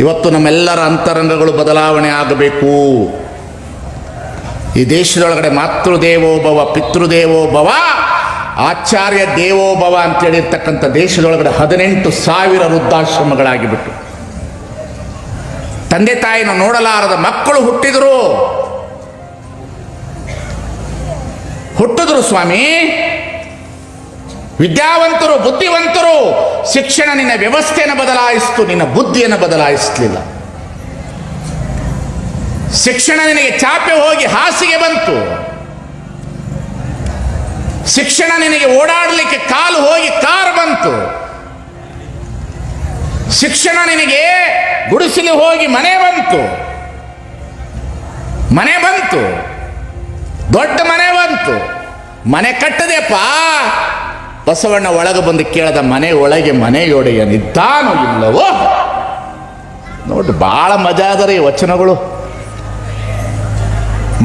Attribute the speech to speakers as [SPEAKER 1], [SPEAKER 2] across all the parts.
[SPEAKER 1] ಇವತ್ತು ನಮ್ಮೆಲ್ಲರ ಅಂತರಂಗಗಳು ಬದಲಾವಣೆ ಆಗಬೇಕು. ಈ ದೇಶದೊಳಗಡೆ ಮಾತೃದೇವೋಭವ, ಪಿತೃದೇವೋಭವ, ಆಚಾರ್ಯ ದೇವೋಭವ ಅಂತೇಳಿರ್ತಕ್ಕಂಥ ದೇಶದೊಳಗಡೆ ಹದಿನೆಂಟು ಸಾವಿರ ವೃದ್ಧಾಶ್ರಮಗಳಾಗಿಬಿಟ್ಟು. ತಂದೆ ತಾಯಿನ ನೋಡಲಾರದ ಮಕ್ಕಳು ಹುಟ್ಟಿದರು. ಹುಟ್ಟಿದ್ರು ಸ್ವಾಮಿ. ವಿದ್ಯಾವಂತರು, ಬುದ್ಧಿವಂತರು, ಶಿಕ್ಷಣ ನಿನ್ನ ವ್ಯವಸ್ಥೆಯನ್ನು ಬದಲಾಯಿಸ್ತು, ನಿನ್ನ ಬುದ್ಧಿಯನ್ನು ಬದಲಾಯಿಸಲಿಲ್ಲ. ಶಿಕ್ಷಣ ನಿನಗೆ ಚಾಪೆ ಹೋಗಿ ಹಾಸಿಗೆ ಬಂತು. ಶಿಕ್ಷಣ ನಿನಗೆ ಓಡಾಡಲಿಕ್ಕೆ ಕಾಲು ಹೋಗಿ ಕಾರ್ ಬಂತು. ಶಿಕ್ಷಣ ನಿನಗೆ ಗುಡಿಸಲು ಹೋಗಿ ಮನೆ ಬಂತು. ಮನೆ ಬಂತು. ದೊಡ್ಡ ಮನೆ ಬಂತು. ಮನೆ ಕಟ್ಟದೆಪ್ಪ. ಬಸವಣ್ಣ ಒಳಗೆ ಬಂದು ಕೇಳದ, ಮನೆ ಒಳಗೆ ಮನೆಯೊಡೆಯನಿದ್ದಾನೋ ಇಲ್ಲವೋ? ನೋಡಿ ಬಹಳ ಮಜಾ ಅದರ ಈ ವಚನಗಳು.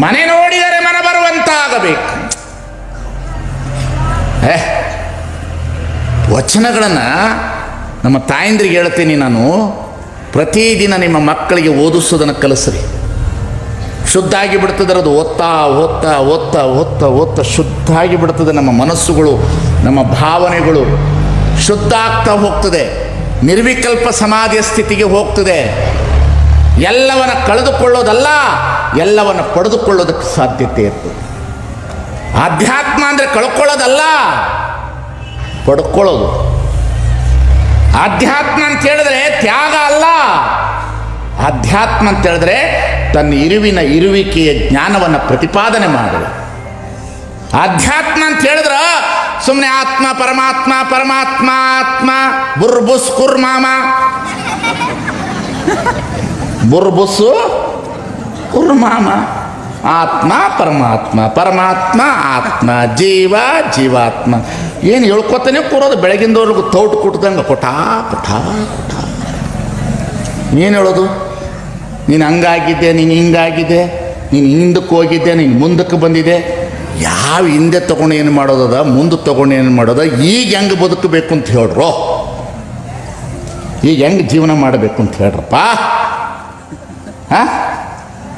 [SPEAKER 1] ಮನೆ ನೋಡಿದರೆ ಮನ ಬರುವಂತಾಗಬೇಕು. ಏ ವಚನಗಳನ್ನು ನಮ್ಮ ತಾಯಂದ್ರಿಗೆ ಹೇಳ್ತೀನಿ ನಾನು. ಪ್ರತಿದಿನ ನಿಮ್ಮ ಮಕ್ಕಳಿಗೆ ಓದಿಸೋದನ್ನು ಕಲಿಸ್ರಿ. ಶುದ್ಧ ಆಗಿ ಬಿಡ್ತದೆ, ಅದು ಓದ್ತಾ ಓದ್ತಾ ಓದ್ತಾ ಓದ್ತಾ ಓದ್ತಾ ಶುದ್ಧ ಆಗಿ ಬಿಡ್ತದೆ ನಮ್ಮ ಮನಸ್ಸುಗಳು. ನಮ್ಮ ಭಾವನೆಗಳು ಶುದ್ಧ ಆಗ್ತಾ ಹೋಗ್ತದೆ, ನಿರ್ವಿಕಲ್ಪ ಸಮಾಧಿಯ ಸ್ಥಿತಿಗೆ ಹೋಗ್ತದೆ. ಎಲ್ಲವನ್ನ ಕಳೆದುಕೊಳ್ಳೋದಲ್ಲ, ಎಲ್ಲವನ್ನ ಪಡೆದುಕೊಳ್ಳೋದಕ್ಕೆ ಸಾಧ್ಯತೆ ಇರ್ತದೆ. ಆಧ್ಯಾತ್ಮ ಅಂದರೆ ಕಳ್ಕೊಳ್ಳೋದಲ್ಲ, ಪಡ್ಕೊಳ್ಳೋದು. ಆಧ್ಯಾತ್ಮ ಅಂತ ಹೇಳಿದ್ರೆ ತ್ಯಾಗ ಅಲ್ಲ. ಆಧ್ಯಾತ್ಮ ಅಂತ ಹೇಳಿದ್ರೆ ತನ್ನ ಇರುವಿನ ಇರುವಿಕೆಯ ಜ್ಞಾನವನ್ನು ಪ್ರತಿಪಾದನೆ ಮಾಡೋದು ಆಧ್ಯಾತ್ಮ ಅಂತ ಹೇಳಿದ್ರ ಸುಮ್ಮನೆ ಆತ್ಮ, ಪರಮಾತ್ಮ ಪರಮಾತ್ಮ, ಆತ್ಮ ಬುರ್ಬುಸ್ ಕುರ್ಮಾಮ ಬುರ್ಬುಸು ಕುರ್ಮಾಮ ಆತ್ಮ, ಪರಮಾತ್ಮ ಪರಮಾತ್ಮ, ಆತ್ಮ, ಜೀವ, ಜೀವಾತ್ಮ. ಏನು ಹೇಳ್ಕೊತಾನೆ ಕೂರೋದು ಬೆಳಗಿಂದವ್ರಿಗೂ ತೌಟು ಕುಟ್ದಂಗೆ ಕೊಠಾ ಕೊಠಾ ಕೊಟ ಏನು ಹೇಳೋದು? ನೀನು ಹಂಗಾಗಿದ್ದೆ, ನೀನು ಹಿಂಗಾಗಿದೆ ನೀನು ಹಿಂದಕ್ಕೆ ಹೋಗಿದ್ದೆ, ನೀನು ಮುಂದಕ್ಕೆ ಬಂದಿದೆ ಯಾವ ಹಿಂದೆ ತಗೊಂಡು ಏನು ಮಾಡೋದದ, ಮುಂದೆ ತಗೊಂಡು ಏನು ಮಾಡೋದ, ಈಗ ಹೆಂಗೆ ಬದುಕಬೇಕು ಅಂತ ಹೇಳ್ರೋ. ಈಗ ಹೆಂಗೆ ಜೀವನ ಮಾಡಬೇಕು ಅಂತ ಹೇಳ್ರಪ್ಪ. ಹಾಂ?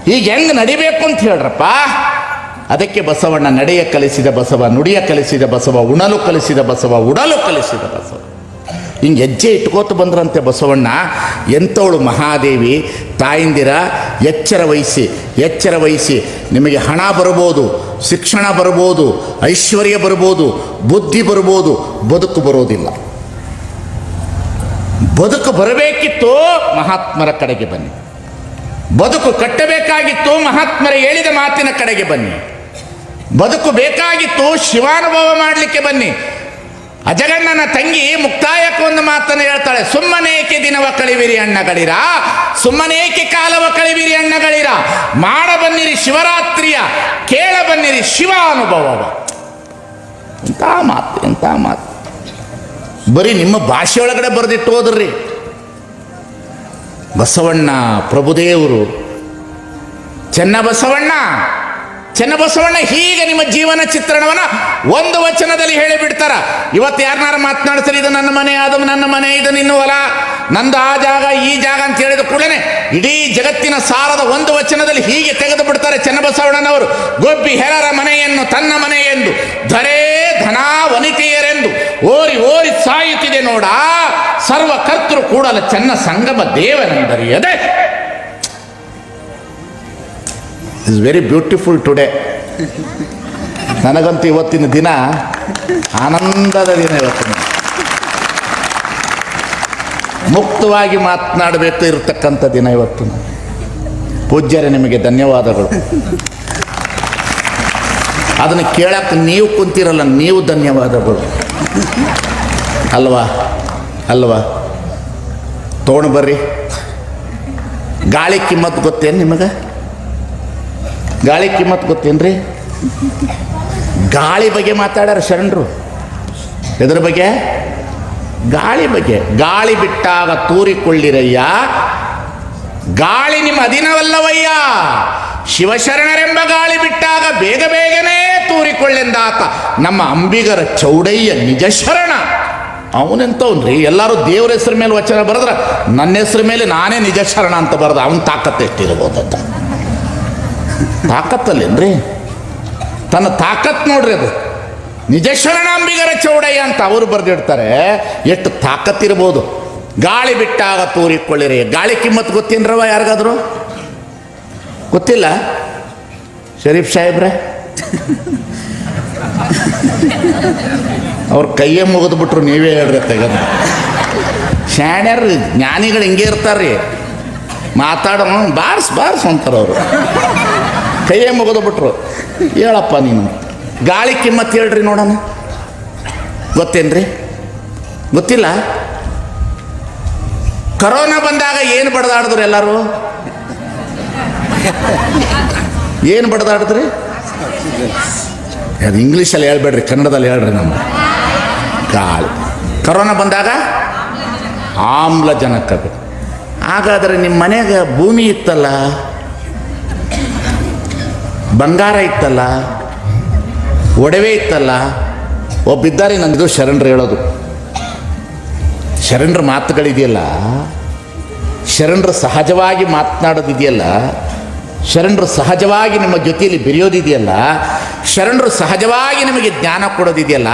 [SPEAKER 1] ಈಗ ಹೆಂಗೆ ನಡಿಬೇಕು ಅಂತ ಹೇಳ್ರಪ್ಪ. ಅದಕ್ಕೆ ಬಸವಣ್ಣ ನಡೆಯ ಕಲಿಸಿದ ಬಸವ, ನುಡಿಯ ಕಲಿಸಿದ ಬಸವ, ಉಣಲು ಕಲಿಸಿದ ಬಸವ, ಉಡಲು ಕಲಿಸಿದ ಬಸವ. ಹಿಂಗೆ ಹೆಜ್ಜೆ ಇಟ್ಕೋತ ಬಂದ್ರಂತೆ ಬಸವಣ್ಣ ಎಂಥವಳು ಮಹಾದೇವಿ, ತಾಯಿಂದಿರ, ಎಚ್ಚರ ವಹಿಸಿ ಎಚ್ಚರ ವಹಿಸಿ. ನಿಮಗೆ ಹಣ ಬರ್ಬೋದು, ಶಿಕ್ಷಣ ಬರ್ಬೋದು, ಐಶ್ವರ್ಯ ಬರ್ಬೋದು, ಬುದ್ಧಿ ಬರ್ಬೋದು, ಬದುಕು ಬರೋದಿಲ್ಲ. ಬದುಕು ಬರಬೇಕಿತ್ತು, ಮಹಾತ್ಮರ ಕಡೆಗೆ ಬನ್ನಿ. ಬದುಕು ಕಟ್ಟಬೇಕಾಗಿತ್ತು, ಮಹಾತ್ಮರ ಹೇಳಿದ ಮಾತಿನ ಕಡೆಗೆ ಬನ್ನಿ. ಬದುಕು ಬೇಕಾಗಿತ್ತು, ಶಿವಾನುಭವ ಮಾಡಲಿಕ್ಕೆ ಬನ್ನಿ. ಅಜಗಣ್ಣನ ತಂಗಿ ಮುಕ್ತಾಯಕ್ಕೆ ಒಂದು ಮಾತನ್ನು ಹೇಳ್ತಾಳೆ, ಸುಮ್ಮನೇಕೆ ದಿನವ ಕಳಿವಿರಿ ಅಣ್ಣಗಳಿರ ಸುಮ್ಮನೇಕೆ ಕಾಲವ ಕಳಿವಿರಿ ಅಣ್ಣಗಳಿರ ಮಾಡ ಬನ್ನಿರಿ ಶಿವರಾತ್ರಿಯ, ಕೇಳ ಬನ್ನಿರಿ ಶಿವ ಅನುಭವವ. ಎಂಥ ಮಾತು ಎಂಥ ಮಾತು. ಬರೀ ನಿಮ್ಮ ಭಾಷೆ ಒಳಗಡೆ ಬರೆದಿಟ್ಟು ಹೋದ್ರಿ. ಬಸವಣ್ಣ ಪ್ರಭುದೇವರು ಚೆನ್ನಬಸವಣ್ಣ ಚೆನ್ನಬಸವಣ್ಣ ಹೀಗೆ ನಿಮ್ಮ ಜೀವನ ಚಿತ್ರಣವನ್ನ ಒಂದು ವಚನದಲ್ಲಿ ಹೇಳಿಬಿಡ್ತಾರ. ಇವತ್ತು ಯಾರನ್ನಾರ ಮಾತನಾಡ್ತಾರೆ, ಇದು ನನ್ನ ಮನೆ, ಅದು ನನ್ನ ಮನೆ, ಇದು ನಿನ್ನ ಹೊಲ. ನಂದು ಆ ಜಾಗ, ಈ ಜಾಗ ಅಂತ ಹೇಳಿದ ಕೂಡಲೇ ಇಡೀ ಜಗತ್ತಿನ ಸಾರದ ಒಂದು ವಚನದಲ್ಲಿ ಹೀಗೆ ತೆಗೆದು ಬಿಡ್ತಾರೆ ಚೆನ್ನಬಸವಣ್ಣನವರು. ಗೊಬ್ಬಿ ಹೆರರ ಮನೆಯನ್ನು ತನ್ನ ಮನೆ ಎಂದು ಧರೇ ಧನ ವನಿತೆಯರೆಂದು ಓರಿ ಓರಿ ಸಾಯುತ್ತಿದೆ ನೋಡ. ಸರ್ವ ಕರ್ತೃ ಕೂಡಲ ಚೆನ್ನ ಸಂಗಮ ದೇವನೆಂದರಿಯದೆ. ಇಸ್ ವೆರಿ ಬ್ಯೂಟಿಫುಲ್ ಟುಡೇ ನನಗಂತೂ ಇವತ್ತಿನ ದಿನ ಆನಂದದ ದಿನ ಇವತ್ತಿನ ಮುಕ್ತವಾಗಿ ಮಾತನಾಡಬೇಕು ಇರತಕ್ಕಂಥ ದಿನ ಇವತ್ತು ಪೂಜ್ಯರೇ, ನಿಮಗೆ ಧನ್ಯವಾದಗಳು. ಅದನ್ನು ಕೇಳಕ್ಕೆ ನೀವು ಕುಂತಿರಲ್ಲ, ನೀವು ಧನ್ಯವಾದಗಳು. ಅಲ್ವಾ? ಅಲ್ವಾ? ತೊಗೊಂಡು ಬರ್ರಿ. ಗಾಳಿ ಕಿಮ್ಮತ್ತು ಗೊತ್ತೇನು ನಿಮಗೆ? ಗಾಳಿ ಕಿಮ್ಮತ್ ಗೊತ್ತೇನ್ರಿ? ಗಾಳಿ ಬಗ್ಗೆ ಮಾತಾಡ್ಯಾರ ಶರಣರು. ಎದ್ರ ಬಗ್ಗೆ? ಗಾಳಿ ಬಗ್ಗೆ. ಗಾಳಿ ಬಿಟ್ಟಾಗ ತೂರಿಕೊಳ್ಳಿರಯ್ಯ. ಗಾಳಿ ನಿಮ್ಮ ಅಧೀನವಲ್ಲವಯ್ಯ. ಶಿವಶರಣರೆಂಬ ಗಾಳಿ ಬಿಟ್ಟಾಗ ಬೇಗ ಬೇಗನೆ ತೂರಿಕೊಳ್ಳೆಂದಾತ. ನಮ್ಮ ಅಂಬಿಗರ ಚೌಡಯ್ಯ ನಿಜ ಶರಣ. ಅವನೆಂತವನ್ರಿ? ಎಲ್ಲರೂ ದೇವ್ರ ಹೆಸರು ಮೇಲೆ ವಚನ ಬರೆದ್ರ ನನ್ನ ಹೆಸರು ಮೇಲೆ ನಾನೇ ನಿಜ ಶರಣ ಅಂತ ಬರೆದ. ಅವನ ತಾಕತ್ತು ಎಷ್ಟಿರ್ಬೋದಂತ. ತಾಕತ್ತಲ್ಲೇನ್ರಿ? ತನ್ನ ತಾಕತ್ ನೋಡ್ರಿ ಅದು. ನಿಜ ಚೌಡಯ್ಯ ಅಂತ ಅವರು ಬರೆದಿಡ್ತಾರೆ. ಎಷ್ಟು ತಾಕತ್ತಿರ್ಬೋದು ಗಾಳಿ ಬಿಟ್ಟಾಗ ತೂರಿಕೊಳ್ಳಿರಿ. ಗಾಳಿ ಕಿಮ್ಮತ್ ಗೊತ್ತೇನ್ರವ ಯಾರಿಗಾದ್ರು? ಗೊತ್ತಿಲ್ಲ? ಶರೀಫ್ ಸಾಹೇಬ್ರೆ? ಅವ್ರ ಕೈಯೇ ಮುಗಿದ್ಬಿಟ್ರು ನೀವೇ ಹೇಳ್ರಿ ತೆಗೆದು. ಶಾಣ್ಯರು, ಜ್ಞಾನಿಗಳು ಹಿಂಗೆ ಇರ್ತಾರ್ರಿ. ಮಾತಾಡೋ ಬಾರ್ಸ್ ಬಾರ್ಸ್ ಅಂತಾರೆ ಅವರು ಕೈಯೇ ಮುಗಿದು ಬಿಟ್ರು. ಹೇಳಪ್ಪ ನೀನು. ಗಾಳಿ ಕಿಮ್ಮತ್ತು ಹೇಳ್ರಿ ನೋಡೋಣ. ಗೊತ್ತೇನ್ರಿ? ಗೊತ್ತಿಲ್ಲ? ಕರೋನಾ ಬಂದಾಗ ಏನು ಬಡದಾಡಿದ್ರು ಎಲ್ಲರೂ? ಏನು ಬಡದಾಡಿದ್ರಿ? ಅದು ಇಂಗ್ಲೀಷಲ್ಲಿ ಹೇಳ್ಬೇಡ್ರಿ, ಕನ್ನಡದಲ್ಲಿ ಹೇಳ್ರಿ ನಮ್ಮ ಗಾಳಿ. ಕರೋನಾ ಬಂದಾಗ ಆಮ್ಲಜನಕ ಹಾಗಾದರೆ ಹಾಗಾದ್ರೆ ನಿಮ್ಮ ಮನೆಗೆ ಭೂಮಿ ಇತ್ತಲ್ಲ ಬಂಗಾರ ಇತ್ತಲ್ಲ, ಒಡವೆ ಇತ್ತಲ್ಲ, ಒಬ್ಬಿದ್ದಾರೆ ನನ್ನದು ಶರಣರು ಹೇಳೋದು. ಶರಣರ ಮಾತುಗಳಿದೆಯಲ್ಲ, ಶರಣರು ಸಹಜವಾಗಿ ಮಾತನಾಡೋದಿದೆಯಲ್ಲ, ಶರಣರು ಸಹಜವಾಗಿ ನಿಮ್ಮ ಜೊತೆಯಲ್ಲಿ ಬೆರೆಯೋದಿದೆಯಲ್ಲ, ಶರಣರು ಸಹಜವಾಗಿ ನಿಮಗೆ ಜ್ಞಾನ ಕೊಡೋದಿದೆಯಲ್ಲ,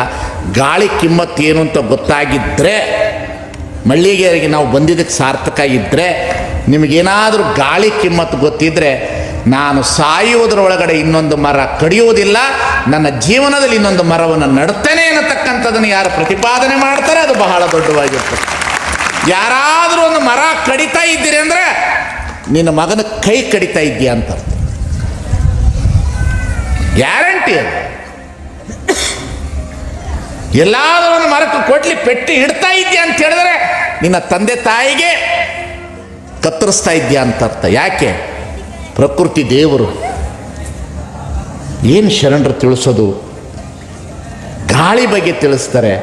[SPEAKER 1] ಗಾಳಿ ಕಿಮ್ಮತ್ತು ಏನು ಅಂತ ಗೊತ್ತಾಗಿದ್ದರೆ ಮಳ್ಳಿಗೆಯರಿಗೆ ನಾವು ಬಂದಿದ್ದಕ್ಕೆ ಸಾರ್ಥಕ ಇದ್ದರೆ ನಿಮಗೇನಾದರೂ ಗಾಳಿ ಕಿಮ್ಮತ್ತು ಗೊತ್ತಿದ್ದರೆ ನಾನು ಸಾಯುವುದರೊಳಗಡೆ ಇನ್ನೊಂದು ಮರ ಕಡಿಯುವುದಿಲ್ಲ, ನನ್ನ ಜೀವನದಲ್ಲಿ ಇನ್ನೊಂದು ಮರವನ್ನು ನಡುತ್ತೇನೆ ಅನ್ನತಕ್ಕಂಥದ್ದನ್ನು ಯಾರು ಪ್ರತಿಪಾದನೆ ಮಾಡ್ತಾರೆ, ಅದು ಬಹಳ ದೊಡ್ಡವಾಗಿರ್ತದೆ ಯಾರಾದರೂ ಒಂದು ಮರ ಕಡಿತಾ ಇದ್ದೀರಿ ಅಂದರೆ, ನಿನ್ನ ಮಗನ ಕೈ ಕಡಿತಾ ಇದ್ದೀಯ ಅಂತ. ಗ್ಯಾರಂಟಿ ಅದು. ಎಲ್ಲಾದರೂ ಒಂದು ಮರಕ್ಕೆ ಕೊಡ್ಲಿ, ಪೆಟ್ಟಿ ಇಡ್ತಾ ಇದೆಯಾ ಅಂತ ಹೇಳಿದ್ರೆ, ನಿನ್ನ ತಂದೆ ತಾಯಿಗೆ ಕತ್ತರಿಸ್ತಾ ಇದೆಯಾ ಅಂತ ಅರ್ಥ. ಯಾಕೆ? ಪ್ರಕೃತಿ ದೇವರು ಏನು ಶರಣರು ತಿಳಿಸೋದು? ಗಾಳಿ ಬಗ್ಗೆ ತಿಳಿಸ್ತಾರೆ,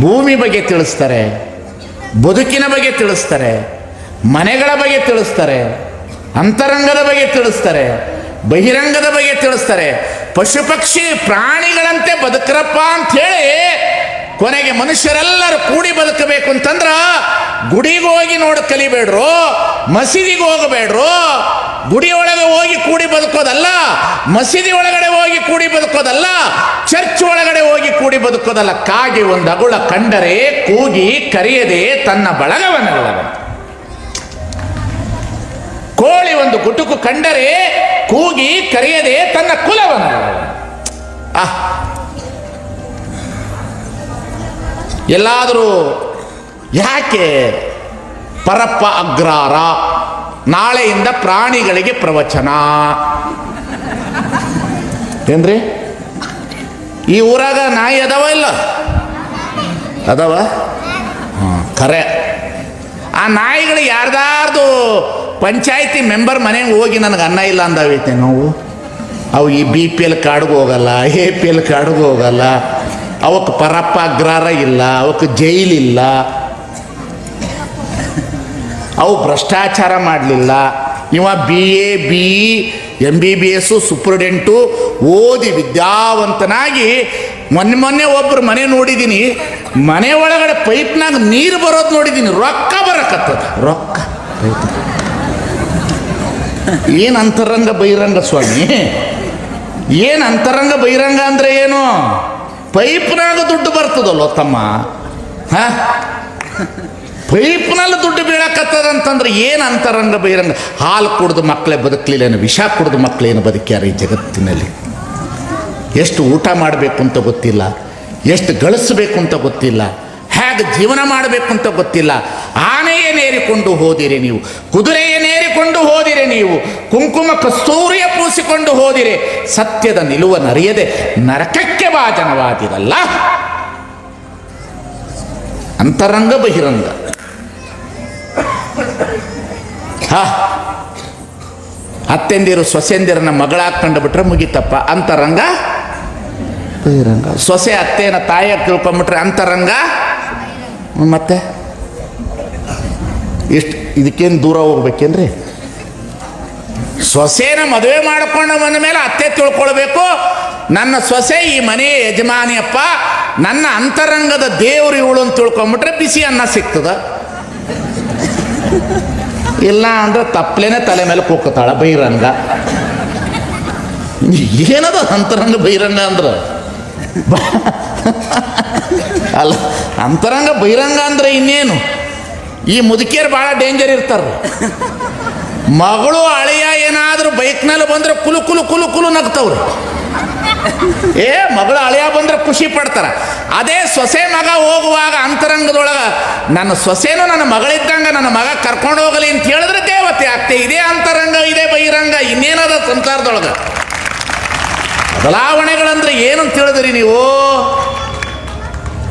[SPEAKER 1] ಭೂಮಿ ಬಗ್ಗೆ ತಿಳಿಸ್ತಾರೆ, ಬದುಕಿನ ಬಗ್ಗೆ ತಿಳಿಸ್ತಾರೆ, ಮನೆಗಳ ಬಗ್ಗೆ ತಿಳಿಸ್ತಾರೆ, ಅಂತರಂಗದ ಬಗ್ಗೆ ತಿಳಿಸ್ತಾರೆ, ಬಹಿರಂಗದ ಬಗ್ಗೆ ತಿಳಿಸ್ತಾರೆ. ಪಶು ಪಕ್ಷಿ ಪ್ರಾಣಿಗಳಂತೆ ಬದುಕರಪ್ಪ ಅಂತ ಹೇಳಿ ಕೊನೆಗೆ ಮನುಷ್ಯರೆಲ್ಲರೂ ಕೂಡಿ ಬದುಕಬೇಕು ಅಂತಂದ್ರ ಗುಡಿಗೆ ಹೋಗಿ ನೋಡಿ ಕಲಿಬೇಡ್ರು, ಮಸೀದಿಗೆ ಹೋಗಬೇಡ್ರು. ಗುಡಿ ಒಳಗೆ ಹೋಗಿ ಕೂಡಿ ಬದುಕೋದಲ್ಲ, ಮಸೀದಿ ಒಳಗಡೆ ಹೋಗಿ ಕೂಡಿ ಬದುಕೋದಲ್ಲ, ಚರ್ಚ್ ಒಳಗಡೆ ಹೋಗಿ ಕೂಡಿ ಬದುಕೋದಲ್ಲ. ಕಾಗಿ ಒಂದು ಅಗುಳ ಕಂಡರೆ, ಕೂಗಿ ಕರೆಯದೆ ತನ್ನ ಬಳಗವನ್ನಲ್ಲವಂತೆ ಕೋಳಿ ಒಂದು ಗುಟುಕು ಕಂಡರೆ, ಕೂಗಿ ಕರೆಯದೆ ತನ್ನ ಕುಲವನ್ನಲ್ಲ ಆ ಎಲ್ಲಾದರೂ ಯಾಕೆ ಪರಪ್ಪ ಅಗ್ರಾರ? ನಾಳೆಯಿಂದ ಪ್ರಾಣಿಗಳಿಗೆ ಪ್ರವಚನ. ಏನ್ರಿ? ಈ ಊರಾಗ ನಾಯಿ ಅದಾವ ಇಲ್ಲ? ಅದಾವ? ಹಾಂ, ಖರೆ. ಆ ನಾಯಿಗಳು ಯಾರ್ದಾರ್ದು ಪಂಚಾಯತಿ ಮೆಂಬರ್ ಮನೆಗೆ ಹೋಗಿ ನನಗೆ ಅನ್ನ ಇಲ್ಲ ಅಂದಾವೈತೆ ನಾವು. ಅವು ಈ ಬಿ ಪಿ ಎಲ್ ಕಾರ್ಡ್ಗೆ ಹೋಗಲ್ಲ, ಎ ಪಿ ಎಲ್ ಕಾರ್ಡ್ಗೆ ಹೋಗಲ್ಲ. ಅವಕ್ಕೆ ಪರಪ್ಪ ಅಗ್ರಾರ ಇಲ್ಲ, ಅವಕ್ಕೆ ಜೈಲಿಲ್ಲ ಅವು ಭ್ರಷ್ಟಾಚಾರ ಮಾಡಲಿಲ್ಲ. ಇವ B A B M B B S superintendent ಓದಿ ವಿದ್ಯಾವಂತನಾಗಿ ಮೊನ್ನೆ ಮೊನ್ನೆ ಒಬ್ಬರು ಮನೆ ನೋಡಿದ್ದೀನಿ ಮನೆ ಒಳಗಡೆ ಪೈಪ್ನಾಗ ನೀರು ಬರೋದು ನೋಡಿದ್ದೀನಿ ರೊಕ್ಕ ಬರಕತ್ತದ. ರೊಕ್ಕ? ಏನು ಅಂತರಂಗ ಬಹಿರಂಗ ಸ್ವಾಮಿ? ಏನು ಅಂತರಂಗ ಬಹಿರಂಗ ಅಂದ್ರೆ ಏನು? ಪೈಪ್ನಾಗ ದುಡ್ಡು ಬರ್ತದಲ್ಲೋ ತಮ್ಮ? ಹಾ? ಪೈಪ್ನಲ್ಲಿ ದುಡ್ಡು ಬೀಳಕತ್ತದ ಅಂತಂದ್ರೆ ಏನು ಅಂತಾರಂಗ ಬೈರಂಗ ಹಾಲು ಕುಡ್ದು ಮಕ್ಕಳೇ ಬದುಕಲಿಲ್ಲ ವಿಷ ಕುಡ್ದು ಮಕ್ಕಳೇನು ಬದುಕ್ಯಾರ ಈ ಜಗತ್ತಿನಲ್ಲಿ? ಎಷ್ಟು ಊಟ ಮಾಡಬೇಕು ಅಂತ ಗೊತ್ತಿಲ್ಲ, ಎಷ್ಟು ಗಳಿಸಬೇಕು ಅಂತ ಗೊತ್ತಿಲ್ಲ, ಹೇಗೆ ಜೀವನ ಮಾಡಬೇಕು ಅಂತ ಗೊತ್ತಿಲ್ಲ. ಆನೆಯನ್ನೇರಿಕೊಂಡು ಹೋದಿರಿ ನೀವು ಕುದುರೆಯನ್ನೇರಿಕೊಂಡು ಹೋದಿರಿ ನೀವು ಕುಂಕುಮ ಕಸ್ತೂರಿಯ ಪೂಸಿಕೊಂಡು ಹೋದಿರಿ. ಸತ್ಯದ ನಿಲುವನ್ನರಿಯದೆ ನರಕಕ್ಕೆ ವಾಜನವಾದಿರಲ್ಲ ಅಂತರಂಗ ಬಹಿರಂಗ. ಹಾ. ಅತ್ತೆಂದಿರು ಸೊಸೆಂದಿರನ್ನ ಮಗಳಾಕೊಂಡು ಬಿಟ್ರೆ ಮುಗಿತಪ್ಪ. ಅಂತರಂಗ? ಬಹಿರಂಗ. ಸೊಸೆ ಅತ್ತೆನ ತಾಯಿಯಾಗಿ ತಿಳ್ಕೊಂಬಿಟ್ರೆ ಅಂತರಂಗ? ಮತ್ತೆ? ಇಷ್ಟು ಇದಕ್ಕೇನು ದೂರ ಹೋಗ್ಬೇಕೇನ್ರಿ? ಸೊಸೆನ ಮದುವೆ ಮಾಡಿಕೊಂಡು ಬಂದ ಮೇಲೆ ಅತ್ತೆ ತಿಳ್ಕೊಳ್ಬೇಕು. ನನ್ನ ಸೊಸೆ ಈ ಮನೆಯ ಯಜಮಾನಿಯಪ್ಪ. ನನ್ನ ಅಂತರಂಗದ ದೇವರು ಇವಳು ಅಂತ ತಿಳ್ಕೊಂಬಿಟ್ರೆ ಬಿಸಿ ಅನ್ನ ಸಿಗ್ತದ. ಇಲ್ಲ ಅಂದ್ರೆ ತಪ್ಪಲೇನೆ ತಲೆ ಮೇಲೆ ಕೂಕತಾಳ ಬೈರಂಗ ಏನದ ಅಂತರಂಗ ಬೈರಂಗ ಅಂದ್ರೆ? ಅಲ್ಲ, ಅಂತರಂಗ ಬಹಿರಂಗ ಅಂದ್ರೆ ಇನ್ನೇನು? ಈ ಮುದುಕಿಯರು ಭಾಳ ಡೇಂಜರ್ ಇರ್ತಾರೆ. ಮಗಳು ಅಳಿಯ ಏನಾದರೂ ಬೈಕ್ನಲ್ಲಿ ಬಂದ್ರೆ ಕುಲು ಕುಲು ಕುಲು ಕುಲು ನಗ್ತವ್ರಿ. ಏ, ಮಗಳು ಅಳಿಯ ಬಂದ್ರೆ ಖುಷಿ ಪಡ್ತಾರ. ಅದೇ ಸೊಸೆ ಮಗ ಹೋಗುವಾಗ ಅಂತರಂಗದೊಳಗೆ ನನ್ನ ಸೊಸೆನೂ ನನ್ನ ಮಗಳಿದ್ದಂಗ ನನ್ನ ಮಗ ಕರ್ಕೊಂಡು ಹೋಗಲಿ ಅಂತ ಹೇಳಿದ್ರೆ ದೇವತೆ ಆಗ್ತೆ, ಇದೇ ಅಂತರಂಗ, ಇದೇ ಬಹಿರಂಗ, ಇನ್ನೇನದ ಸಂಸಾರದೊಳಗ? ಬದಲಾವಣೆಗಳಂದ್ರೆ ಏನು ತಿಳಿದ್ರಿ ನೀವು?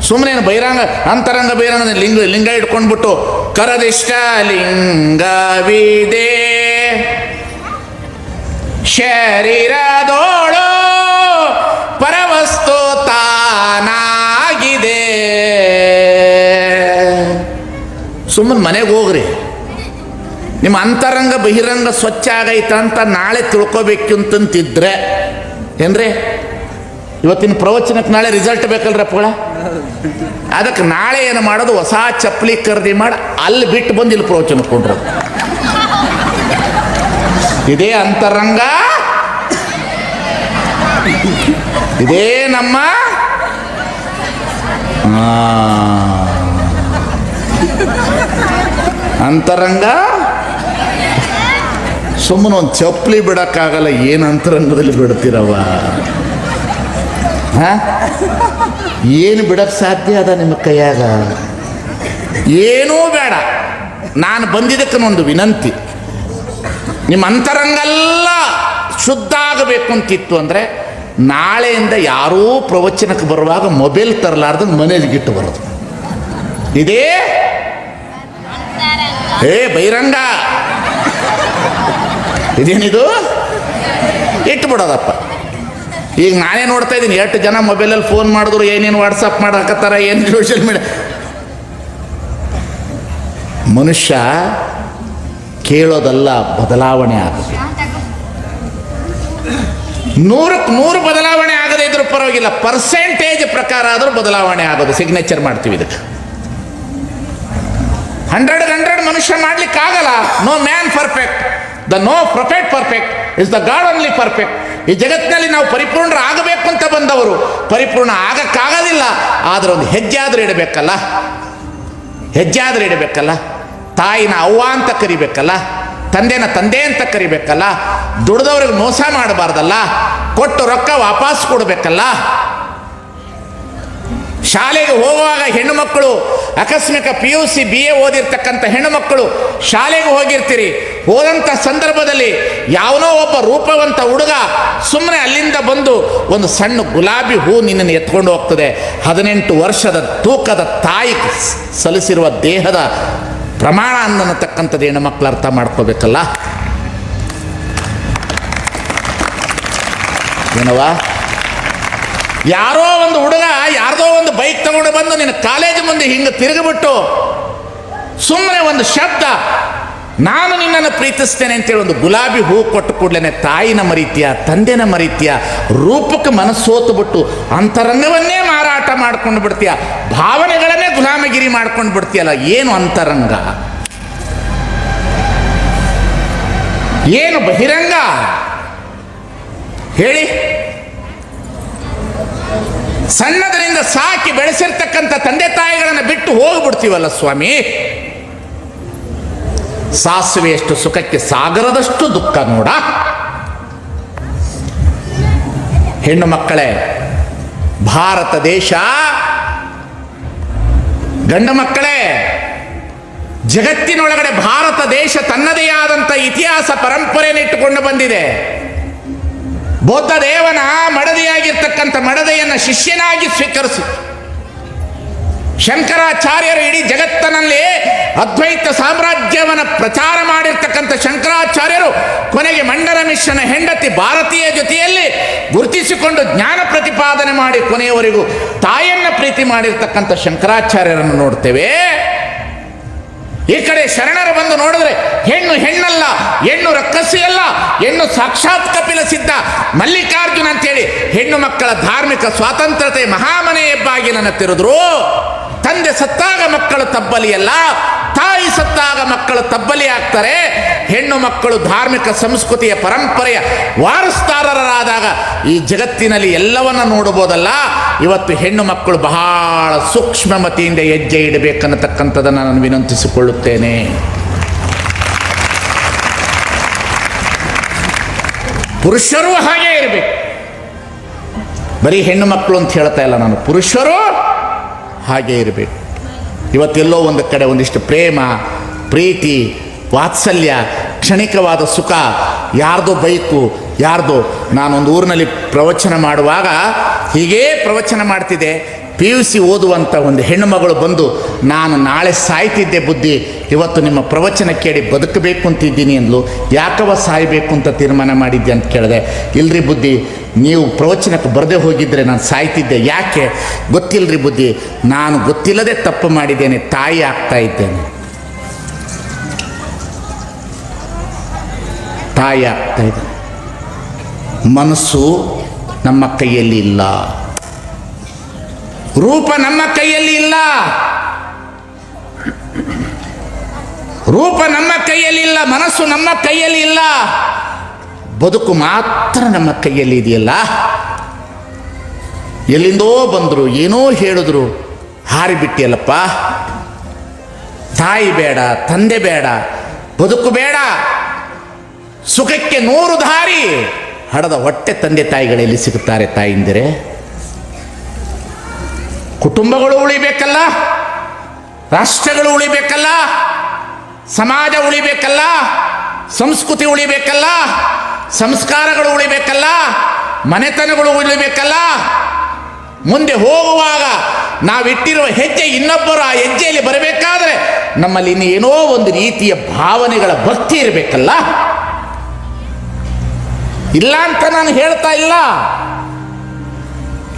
[SPEAKER 1] ಸುಮ್ಮನೆ ಬಹಿರಂಗ, ಅಂತರಂಗ ಬಹಿರಂಗ ಲಿಂಗ ಲಿಂಗ ಇಟ್ಕೊಂಡ್ಬಿಟ್ಟು, ಕರದಿಷ್ಟ ಲಿಂಗವಿದೆ ಶರೀರದೋಳು ಸುಮ್ಮನೆ ಮನೆಗೆ ಹೋಗ್ರಿ. ನಿಮ್ಮ ಅಂತರಂಗ ಬಹಿರಂಗ ಸ್ವಚ್ಛ ಆಗೈತ ಅಂತ ನಾಳೆ ತಿಳ್ಕೊಬೇಕಂತಂತಿದ್ರೆ ಏನ್ರಿ? ಇವತ್ತಿನ ಪ್ರವಚನಕ್ಕೆ ನಾಳೆ ರಿಸಲ್ಟ್ ಬೇಕಲ್ರಪ್ಪಗಳ ಅದಕ್ಕೆ ನಾಳೆ ಏನು ಮಾಡೋದು? ಹೊಸ ಚಪ್ಪಲಿ ಖರೀದಿ ಮಾಡಿ ಅಲ್ಲಿ ಬಿಟ್ಟು ಬಂದು ಇಲ್ಲಿ ಪ್ರವಚನ ಕೊಂಡ್ರು. ಇದೇ ಅಂತರಂಗ. ಇದೇ ನಮ್ಮ ಅಂತರಂಗ? ಸುಮ್ಮನೆ ಒಂದು ಚಪ್ಪಲಿ ಬಿಡೋಕ್ಕಾಗಲ್ಲ, ಏನು ಅಂತರಂಗದಲ್ಲಿ ಬಿಡ್ತೀರವ ಹಾ? ಏನು ಬಿಡಕ್ಕೆ ಸಾಧ್ಯ ಅದ ನಿಮ್ಮ ಕೈಯಾಗ? ಏನೂ ಬೇಡ. ನಾನು ಬಂದಿದ್ದಕ್ಕೆ ಒಂದು ವಿನಂತಿ. ನಿಮ್ಮ ಅಂತರಂಗೆಲ್ಲ ಶುದ್ಧ ಆಗಬೇಕು ಅಂತಿತ್ತು ಅಂದರೆ, ನಾಳೆಯಿಂದ ಯಾರೂ ಪ್ರವಚನಕ್ಕೆ ಬರುವಾಗ ಮೊಬೈಲ್ ತರಲಾರ್ದಂಗೆ ಮನೇಲಿ ಗಿಟ್ಟು ಬರೋದು. ಇದೇ? ಏ ಬೈರಂಗ ಇದೇನಿದು? ಇಟ್ಟು ಬಿಡೋದಪ್ಪ ಈಗ ನಾನೇ ನೋಡ್ತಾ ಇದ್ದೀನಿ, ಎಷ್ಟು ಜನ ಮೊಬೈಲಲ್ಲಿ ಫೋನ್ ಮಾಡಿದ್ರು, ಏನೇನು ವಾಟ್ಸಪ್ ಮಾಡಾಕತ್ತಾರ, ಏನು ಸೋಷಿಯಲ್ ಮೀಡಿಯಾ ಮನುಷ್ಯ ಕೇಳೋದಲ್ಲ ಬದಲಾವಣೆ ಆಗುತ್ತೆ. ನೂರಕ್ಕೆ ನೂರು ಬದಲಾವಣೆ ಆಗದೇ ಇದ್ರೂ ಪರವಾಗಿಲ್ಲ ಪರ್ಸೆಂಟೇಜ್ ಪ್ರಕಾರ ಆದರೂ ಬದಲಾವಣೆ ಆಗೋದು ಸಿಗ್ನೇಚರ್ ಮಾಡ್ತೀವಿ ಇದಕ್ಕೆ. ಹಂಡ್ರೆಡ್ ಹಂಡ್ರೆಡ್ ಮನುಷ್ಯ ಮಾಡ್ಲಿಕ್ಕೆ ಆಗಲ್ಲ no man perfect the no prophet perfect is the God only perfect ಈ ಜಗತ್ತಿನಲ್ಲಿ ನಾವು ಪರಿಪೂರ್ಣ ಆಗಬೇಕು ಅಂತ ಬಂದವರು, ಪರಿಪೂರ್ಣ ಆಗಕ್ಕಾಗೋದಿಲ್ಲ, ಆದ್ರೆ ಒಂದು ಹೆಜ್ಜೆ ಆದ್ರೆ ಇಡಬೇಕಲ್ಲ. ಹೆಜ್ಜೆ ಆದ್ರೆ ಇಡಬೇಕಲ್ಲ. ತಾಯಿನ ಅವ್ವ ಅಂತ ಕರಿಬೇಕಲ್ಲ, ತಂದೆನ ತಂದೆ ಅಂತ ಕರಿಬೇಕಲ್ಲ, ದುಡ್ದವ್ರಿಗೆ ಮೋಸ ಮಾಡಬಾರ್ದಲ್ಲ, ಕೊಟ್ಟು ರೊಕ್ಕ ವಾಪಸ್ ಕೊಡಬೇಕಲ್ಲ. ಶಾಲೆಗೆ ಹೋಗುವಾಗ ಹೆಣ್ಣು ಮಕ್ಕಳು, ಆಕಸ್ಮಿಕ P U C B A ಓದಿರ್ತಕ್ಕಂಥ ಹೆಣ್ಣು ಮಕ್ಕಳು ಶಾಲೆಗೆ ಹೋಗಿರ್ತೀರಿ. ಹೋದಂಥ ಸಂದರ್ಭದಲ್ಲಿ ಯಾವನೋ ಒಬ್ಬ ರೂಪವಂತ ಹುಡುಗ ಸುಮ್ಮನೆ ಅಲ್ಲಿಂದ ಬಂದು ಒಂದು ಸಣ್ಣ ಗುಲಾಬಿ ಹೂ ನಿನ್ನನ್ನು ಎತ್ಕೊಂಡು ಹೋಗ್ತದೆ. ಹದಿನೆಂಟು ವರ್ಷದ ತೂಕದ ತಾಯಿ ಸಲ್ಲಿಸಿರುವ ದೇಹದ ಪ್ರಮಾಣ ಅನ್ನತಕ್ಕಂಥದ್ದು ಹೆಣ್ಣು ಮಕ್ಕಳು ಅರ್ಥ ಮಾಡ್ಕೋಬೇಕಲ್ಲ? ಏನವಾ ಯಾರೋ ಒಂದು ಹುಡುಗ ಯಾರ್ದೋ ಒಂದು ಬೈಕ್ ತಗೊಂಡು ಬಂದು ನಿನ್ನ ಕಾಲೇಜ್ ಮುಂದೆ ಹಿಂಗೆ ತಿರುಗಿಬಿಟ್ಟು ಸುಮ್ಮನೆ ಒಂದು ಶಬ್ದ, ನಾನು ನಿನ್ನನ್ನು ಪ್ರೀತಿಸ್ತೇನೆ ಅಂತೇಳಿ ಒಂದು ಗುಲಾಬಿ ಹೂ ಕೊಟ್ಟು ಕೂಡಲೇ ತಾಯಿನ ಮರೀತಿಯ, ತಂದೆನ ಮರೀತಿಯ, ರೂಪಕ್ಕೆ ಮನಸ್ಸೋತು ಬಿಟ್ಟು ಅಂತರಂಗವನ್ನೇ ಮಾರಾಟ ಮಾಡ್ಕೊಂಡು ಬಿಡ್ತೀಯ, ಭಾವನೆಗಳನ್ನೇ ಗುಲಾಮಗಿರಿ ಮಾಡ್ಕೊಂಡು ಬಿಡ್ತೀಯಲ್ಲ, ಏನು ಅಂತರಂಗ? ಏನು ಬಹಿರಂಗ? ಹೇಳಿ. ಸಣ್ಣದರಿಂದ ಸಾಕಿ ಬೆಳೆಸಿರ್ತಕ್ಕಂಥ ತಂದೆ ತಾಯಿಗಳನ್ನು ಬಿಟ್ಟು ಹೋಗ್ಬಿಡ್ತೀವಲ್ಲ ಸ್ವಾಮಿ? ಸಾಸುವೆಯಷ್ಟು ಸುಖಕ್ಕೆ ಸಾಗರದಷ್ಟು ದುಃಖ ನೋಡ. ಹೆಣ್ಣು ಮಕ್ಕಳೇ, ಭಾರತ ದೇಶ, ಗಂಡು ಮಕ್ಕಳೇ, ಜಗತ್ತಿನೊಳಗಡೆ ಭಾರತ ದೇಶ ತನ್ನದೇ ಆದಂಥ ಇತಿಹಾಸ ಪರಂಪರೆಯನ್ನು ಇಟ್ಟುಕೊಂಡು ಬಂದಿದೆ. ಬೌದ್ಧ ದೇವನ ಮಡದಿಯಾಗಿರ್ತಕ್ಕಂಥ ಮಡದೆಯನ್ನು ಶಿಷ್ಯನಾಗಿ ಸ್ವೀಕರಿಸಿ. ಶಂಕರಾಚಾರ್ಯರು ಇಡೀ ಜಗತ್ತಿನಲ್ಲಿ ಅದ್ವೈತ ಸಾಮ್ರಾಜ್ಯವನ್ನು ಪ್ರಚಾರ ಮಾಡಿರ್ತಕ್ಕಂಥ ಶಂಕರಾಚಾರ್ಯರು ಕೊನೆಗೆ ಮಂಡಲ ಮಿಶ್ರನ ಹೆಂಡತಿ ಭಾರತೀಯ ಜೊತೆಯಲ್ಲಿ ಗುರುತಿಸಿಕೊಂಡು ಜ್ಞಾನ ಪ್ರತಿಪಾದನೆ ಮಾಡಿ ಕೊನೆಯವರೆಗೂ ತಾಯಿಯನ್ನು ಪ್ರೀತಿ ಮಾಡಿರ್ತಕ್ಕಂಥ ಶಂಕರಾಚಾರ್ಯರನ್ನು ನೋಡ್ತೇವೆ. ಈ ಕಡೆ ಶರಣರು ಬಂದು ನೋಡಿದ್ರೆ ಹೆಣ್ಣು ಹೆಣ್ಣಲ್ಲ, ಹೆಣ್ಣು ರಕ್ಕಸಿ ಅಲ್ಲ ಹೆಣ್ಣು ಸಾಕ್ಷಾತ್ ಕಪಿಲ ಸಿದ್ಧ. ಮಲ್ಲಿಕಾರ್ಜುನ ಅಂತೇಳಿ ಹೆಣ್ಣು ಮಕ್ಕಳ ಧಾರ್ಮಿಕ ಸ್ವಾತಂತ್ರ್ಯತೆ ಮಹಾಮನೆ ನನ್ನ ತೆರೆದ್ರು. ತಂದೆ ಸತ್ತಾಗ ಮಕ್ಕಳು ತಬ್ಬಲಿಯಲ್ಲ, ತಾಯಿ ಸತ್ತಾಗ ಮಕ್ಕಳು ತಬ್ಬಲಿ ಆಗ್ತಾರೆ. ಹೆಣ್ಣು ಮಕ್ಕಳು ಧಾರ್ಮಿಕ ಸಂಸ್ಕೃತಿಯ ಪರಂಪರೆಯ ವಾರಸ್ತಾರರಾದಾಗ ಈ ಜಗತ್ತಿನಲ್ಲಿ ಎಲ್ಲವನ್ನ ನೋಡಬಹುದಲ್ಲ? ಇವತ್ತು ಹೆಣ್ಣು ಮಕ್ಕಳು ಬಹಳ ಸೂಕ್ಷ್ಮಮತಿಯಿಂದ ಹೆಜ್ಜೆ ಇಡಬೇಕನ್ನತಕ್ಕಂಥದ್ದನ್ನು ನಾನು ವಿನಂತಿಸಿಕೊಳ್ಳುತ್ತೇನೆ. ಪುರುಷರು ಹಾಗೆ ಇರಬೇಕು. ಬರೀ ಹೆಣ್ಣು ಮಕ್ಕಳು ಅಂತ ಹೇಳ್ತಾ ಇಲ್ಲ ನಾನು. ಪುರುಷರು ಹಾಗೆ ಇರಬೇಕು. ಇವತ್ತೆಲ್ಲೋ ಒಂದು ಕಡೆ ಒಂದಿಷ್ಟು ಪ್ರೇಮ, ಪ್ರೀತಿ, ವಾತ್ಸಲ್ಯ, ಕ್ಷಣಿಕವಾದ ಸುಖ, ಯಾರ್ದೋ ಬೈಕು, ಯಾರ್ದೋ ನಾನೊಂದು ಊರಿನಲ್ಲಿ ಪ್ರವಚನ ಮಾಡುವಾಗ ಹೀಗೇ ಪ್ರವಚನ ಮಾಡ್ತಿದ್ದೆ. ಪಿ ಯು ಸಿ ಓದುವಂಥ ಒಂದು ಹೆಣ್ಣು ಮಗಳು ಬಂದು, ನಾನು ನಾಳೆ ಸಾಯ್ತಿದ್ದೆ ಬುದ್ಧಿ, ಇವತ್ತು ನಿಮ್ಮ ಪ್ರವಚನ ಕೇಳಿ ಬದುಕಬೇಕು ಅಂತಿದ್ದೀನಿ ಅಂದ್ಲು. ಯಾಕವ ಸಾಯಬೇಕು ಅಂತ ತೀರ್ಮಾನ ಮಾಡಿದ್ದೆ ಅಂತ ಕೇಳಿದೆ. ಇಲ್ರಿ ಬುದ್ಧಿ, ನೀವು ಪ್ರವಚನಕ್ಕೆ ಬರದೇ ಹೋಗಿದ್ದರೆ ನಾನು ಸಾಯ್ತಿದ್ದೆ. ಯಾಕೆ? ಗೊತ್ತಿಲ್ಲರಿ ಬುದ್ಧಿ, ನಾನು ಗೊತ್ತಿಲ್ಲದೆ ತಪ್ಪು ಮಾಡಿದ್ದೇನೆ, ತಾಯಿ ಆಗ್ತಾ ಇದ್ದೇನೆ. ತಾಯಿ ಆಗ್ತಾ ಇದ್ದೇನೆ ಮನಸ್ಸು ನಮ್ಮ ಕೈಯಲ್ಲಿ ಇಲ್ಲ. ರೂಪ ನಮ್ಮ ಕೈಯಲ್ಲಿ ಇಲ್ಲ. ರೂಪ ನಮ್ಮ ಕೈಯಲ್ಲಿ ಇಲ್ಲ, ಮನಸ್ಸು ನಮ್ಮ ಕೈಯಲ್ಲಿ ಇಲ್ಲ. ಬದುಕು ಮಾತ್ರ ನಮ್ಮ ಕೈಯಲ್ಲಿ ಇದೆಯಲ್ಲ? ಎಲ್ಲಿಂದೋ ಬಂದರು, ಏನೋ ಹೇಳಿದ್ರು ಹಾರಿಬಿಟ್ಟಿಯಲ್ಲಪ್ಪ ತಾಯಿ ಬೇಡ, ತಂದೆ ಬೇಡ, ಬದುಕು ಬೇಡ. ಸುಖಕ್ಕೆ ನೂರು ದಾರಿ, ಹಡದ ಹೊಟ್ಟೆ ತಂದೆ ತಾಯಿಗಳಲ್ಲಿ ಸಿಗುತ್ತಾರೆ ತಾಯಿಂದಿರೆ. ಕುಟುಂಬಗಳು ಉಳಿಬೇಕಲ್ಲ? ರಾಷ್ಟ್ರಗಳು ಉಳಿಬೇಕಲ್ಲ? ಸಮಾಜ ಉಳಿಬೇಕಲ್ಲ? ಸಂಸ್ಕೃತಿ ಉಳಿಬೇಕಲ್ಲ? ಸಂಸ್ಕಾರಗಳು ಉಳಿಬೇಕಲ್ಲ? ಮನೆತನಗಳು ಉಳಿಬೇಕಲ್ಲ? ಮುಂದೆ ಹೋಗುವಾಗ ನಾವಿಟ್ಟಿರುವ ಹೆಜ್ಜೆ ಇನ್ನೊಬ್ಬರು ಆ ಹೆಜ್ಜೆಯಲ್ಲಿ ಬರಬೇಕಾದ್ರೆ ನಮ್ಮಲ್ಲಿ ಇನ್ನು ಏನೋ ಒಂದು ರೀತಿಯ ಭಾವನೆಗಳ ಭಕ್ತಿ ಇರಬೇಕಲ್ಲ? ಇಲ್ಲ ಅಂತ ನಾನು ಹೇಳ್ತಾ ಇಲ್ಲ.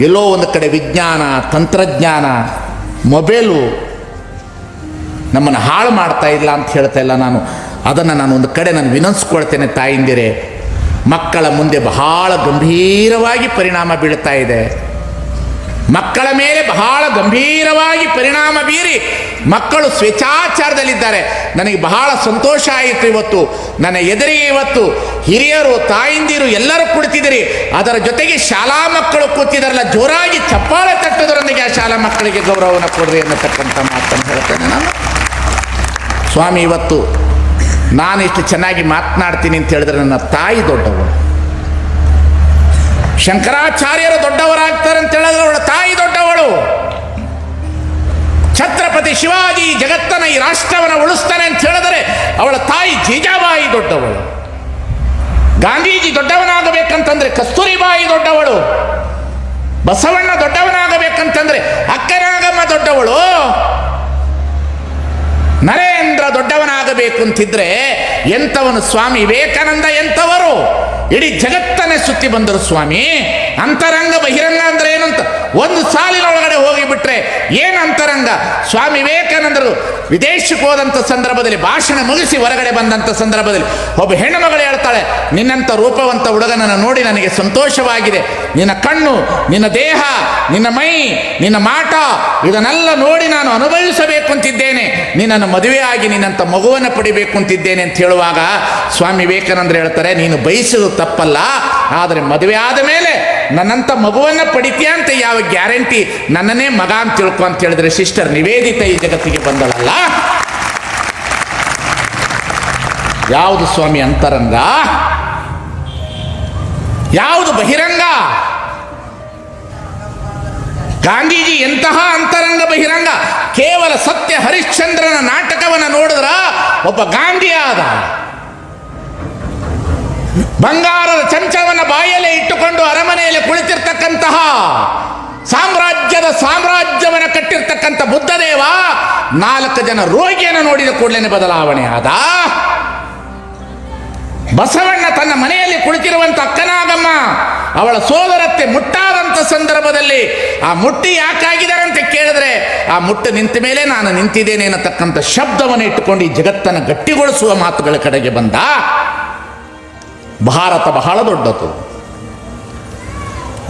[SPEAKER 1] ಎಲ್ಲೋ ಒಂದು ಕಡೆ ವಿಜ್ಞಾನ, ತಂತ್ರಜ್ಞಾನ, ಮೊಬೈಲು ನಮ್ಮನ್ನು ಹಾಳು ಮಾಡ್ತಾ ಇಲ್ಲ ಅಂತ ಹೇಳ್ತಾ ಇಲ್ಲ ನಾನು. ಅದನ್ನು ನಾನು ಒಂದು ಕಡೆ ನಾನು ವಿನಂತಿಸ್ಕೊಳ್ತೇನೆ ತಾಯಿಂದಿರೆ. ಮಕ್ಕಳ ಮುಂದೆ ಬಹಳ ಗಂಭೀರವಾಗಿ ಪರಿಣಾಮ ಬೀಳ್ತಾ ಇದೆ. ಮಕ್ಕಳ ಮೇಲೆ ಬಹಳ ಗಂಭೀರವಾಗಿ ಪರಿಣಾಮ ಬೀರಿ ಮಕ್ಕಳು ಸ್ವೇಚ್ಛಾಚಾರದಲ್ಲಿದ್ದಾರೆ. ನನಗೆ ಬಹಳ ಸಂತೋಷ ಆಯಿತು ಇವತ್ತು. ನನ್ನ ಎದುರಿಗೆ ಇವತ್ತು ಹಿರಿಯರು, ತಾಯಿಂದಿರು ಎಲ್ಲರೂ ಕುಳಿತಿದ್ದೀರಿ ಅದರ ಜೊತೆಗೆ ಶಾಲಾ ಮಕ್ಕಳು ಕೂತಿದಾರಲ್ಲ ಜೋರಾಗಿ ಚಪ್ಪಾಳೆ ತಟ್ಟುವುದರೊಂದಿಗೆ ಆ ಶಾಲಾ ಮಕ್ಕಳಿಗೆ ಗೌರವವನ್ನು ಕೊಡ್ರಿ ಅನ್ನತಕ್ಕಂಥ ಮಾತನ್ನು ಹೇಳ್ತೇನೆ ನಾನು. ಸ್ವಾಮಿ, ಇವತ್ತು ನಾನು ಇಷ್ಟು ಚೆನ್ನಾಗಿ ಮಾತನಾಡ್ತೀನಿ ಅಂತ ಹೇಳಿದ್ರೆ ನನ್ನ ತಾಯಿ ದೊಡ್ಡವರು ಶಂಕರಾಚಾರ್ಯರು ದೊಡ್ಡವರಾಗ್ತಾರೆ ಜೀಜಾಬಾಯಿ ದೊಡ್ಡವಳು. ಗಾಂಧೀಜಿ ದೊಡ್ಡವನಾಗಬೇಕಂತಂದ್ರೆ ಕಸ್ತೂರಿಬಾಯಿ ದೊಡ್ಡವಳು. ಬಸವಣ್ಣ ದೊಡ್ಡವನಾಗಬೇಕಂತಂದ್ರೆ ಅಕ್ಕನಾಗಮ್ಮ ದೊಡ್ಡವಳು. ನರೇಂದ್ರ ದೊಡ್ಡವನಾಗಬೇಕು ಅಂತಿದ್ರೆ ಎಂಥವನು ಸ್ವಾಮಿ ವಿವೇಕಾನಂದ ಎಂಥವರು? ಇಡೀ ಜಗತ್ತನ್ನೇ ಸುತ್ತಿ ಬಂದರು ಸ್ವಾಮಿ. ಅಂತರಂಗ ಬಹಿರಂಗ ಅಂದ್ರೆ ಏನು ಅಂತ ಒಂದು ಸಾಲಿನ ಒಳಗಡೆ ಹೋಗಿಬಿಟ್ರೆ ಏನು ಅಂತರಂಗ? ಸ್ವಾಮಿ ವಿವೇಕಾನಂದರು ವಿದೇಶಕ್ಕೆ ಹೋದಂಥ ಸಂದರ್ಭದಲ್ಲಿ ಭಾಷಣ ಮುಗಿಸಿ ಹೊರಗಡೆ ಬಂದಂಥ ಸಂದರ್ಭದಲ್ಲಿ ಒಬ್ಬ ಹೆಣ್ಣು ಮಗಳು ಹೇಳ್ತಾಳೆ ನಿನ್ನಂಥ ರೂಪವಂತ ಹುಡುಗನನ್ನು ನೋಡಿ ನನಗೆ ಸಂತೋಷವಾಗಿದೆ. ನಿನ್ನ ಕಣ್ಣು, ನಿನ್ನ ದೇಹ, ನಿನ್ನ ಮೈ, ನಿನ್ನ ಮಾಟ, ಇದನ್ನೆಲ್ಲ ನೋಡಿ ನಾನು ಅನುಭವಿಸಬೇಕು ಅಂತಿದ್ದೇನೆ. ನಿನ್ನನ್ನು ಮದುವೆಯಾಗಿ ನಿನ್ನಂಥ ಮಗುವನ್ನು ಪಡಿಬೇಕು ಅಂತಿದ್ದೇನೆ ಅಂತ ಹೇಳುವಾಗ ಸ್ವಾಮಿ ವಿವೇಕಾನಂದರು ಹೇಳ್ತಾರೆ, ನೀನು ಬಯಸೋದು ತಪ್ಪಲ್ಲ, ಆದರೆ ಮದುವೆ ಆದ ಮೇಲೆ ನನ್ನಂಥ ಮಗುವನ್ನು ಪಡಿತೀಯ ಅಂತ ಯಾವ ಗ್ಯಾರಂಟಿ? ನನ್ನನ್ನೇ ಮಗ ಅಂತ ತಿಳ್ಕೊ ಅಂತ ಹೇಳಿದ್ರೆ, ಸಿಸ್ಟರ್, ನಿವೇದಿತ ಈ ಜಗತ್ತಿಗೆ ಬಂದಳಲ್ಲ? ಯಾವುದು ಸ್ವಾಮಿ ಅಂತರಂಗ? ಯಾವುದು ಬಹಿರಂಗ? ಗಾಂಧೀಜಿ ಎಂತಹ ಅಂತರಂಗ ಬಹಿರಂಗ? ಕೇವಲ ಸತ್ಯ ಹರಿಶ್ಚಂದ್ರನ ನಾಟಕವನ್ನು ನೋಡಿದ್ರ ಒಬ್ಬ ಗಾಂಧಿ ಆದ ಬಂಗಾರದ ಚಂಚವನ್ನು ಬಾಯಲ್ಲೇ ಇಟ್ಟುಕೊಂಡು ಅರಮನೆಯಲ್ಲಿ ಕುಳಿತಿರ್ತಕ್ಕಂತಹ ಸಾಮ್ರಾಜ್ಯದ ಸಾಮ್ರಾಜ್ಯವನ್ನು ಕಟ್ಟಿರ್ತಕ್ಕಂಥ ಬುದ್ಧದೇವ ನಾಲ್ಕು ಜನ ರೋಗಿಯನ್ನು ನೋಡಿದ ಕೂಡಲೇ ಬದಲಾವಣೆ ಆದ. ಬಸವಣ್ಣ ತನ್ನ ಮನೆಯಲ್ಲಿ ಕುಳಿತಿರುವಂತ ಅಕ್ಕನಾಗಮ್ಮ ಅವಳ ಸೋದರತ್ತೆ ಮುಟ್ಟಾದಂಥ ಸಂದರ್ಭದಲ್ಲಿ ಆ ಮುಟ್ಟಿ ಯಾಕಾಗಿದ್ದಾರೆ ಅಂತ ಕೇಳಿದ್ರೆ ಆ ಮುಟ್ಟು ನಿಂತ ಮೇಲೆ ನಾನು ನಿಂತಿದ್ದೇನೆ ಅನ್ನತಕ್ಕಂಥ ಶಬ್ದವನ್ನು ಇಟ್ಟುಕೊಂಡು ಈ ಜಗತ್ತನ್ನು ಗಟ್ಟಿಗೊಳಿಸುವ ಮಾತುಗಳ ಕಡೆಗೆ ಬಂದ. ಭಾರತ ಬಹಳ ದೊಡ್ಡದು.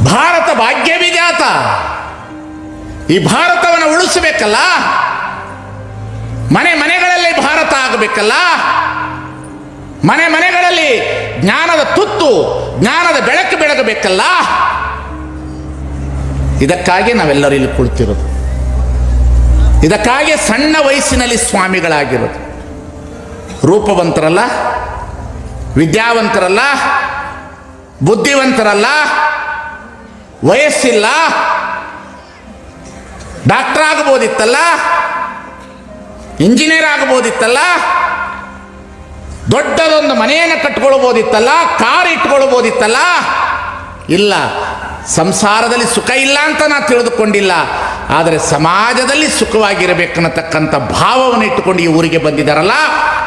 [SPEAKER 1] ಭಾರತ ಭಾಗ್ಯ ವಿಜಾತ ಈ ಭಾರತವನ್ನು ಉಳಿಸಬೇಕಲ್ಲ? ಮನೆ ಮನೆಗಳಲ್ಲಿ ಭಾರತ ಆಗಬೇಕಲ್ಲ? ಮನೆ ಮನೆಗಳಲ್ಲಿ ಜ್ಞಾನದ ತುತ್ತು, ಜ್ಞಾನದ ಬೆಳಕು ಬೆಳಗಬೇಕಲ್ಲ? ಇದಕ್ಕಾಗಿ ನಾವೆಲ್ಲರೂ ಇಲ್ಲಿ ಕುಳಿತಿರೋದು. ಇದಕ್ಕಾಗಿ ಸಣ್ಣ ವಯಸ್ಸಿನಲ್ಲಿ ಸ್ವಾಮಿಗಳಾಗಿರೋದು. ರೂಪವಂತರಲ್ಲ ವಿದ್ಯಾವಂತರಲ್ಲ, ಬುದ್ಧಿವಂತರಲ್ಲ, ವಯಸ್ಸಿಲ್ಲ, ಡಾಕ್ಟರ್ ಆಗಬಹುದಿತ್ತಲ್ಲ ಇಂಜಿನಿಯರ್ ಆಗಬಹುದಿತ್ತಲ್ಲ ದೊಡ್ಡದೊಂದು ಮನೆಯನ್ನು ಕಟ್ಕೊಳ್ಬೋದಿತ್ತಲ್ಲ, ಕಾರ್ ಇಟ್ಕೊಳ್ಬೋದಿತ್ತಲ್ಲ, ಇಲ್ಲ, ಸಂಸಾರದಲ್ಲಿ ಸುಖ ಇಲ್ಲ ಅಂತ ನಾ ತಿಳಿದುಕೊಂಡಿಲ್ಲ. ಆದರೆ ಸಮಾಜದಲ್ಲಿ ಸುಖವಾಗಿರಬೇಕನ್ನತಕ್ಕಂಥ ಭಾವವನ್ನು ಇಟ್ಟುಕೊಂಡು ಈ ಊರಿಗೆ ಬಂದಿದ್ದಾರಲ್ಲ,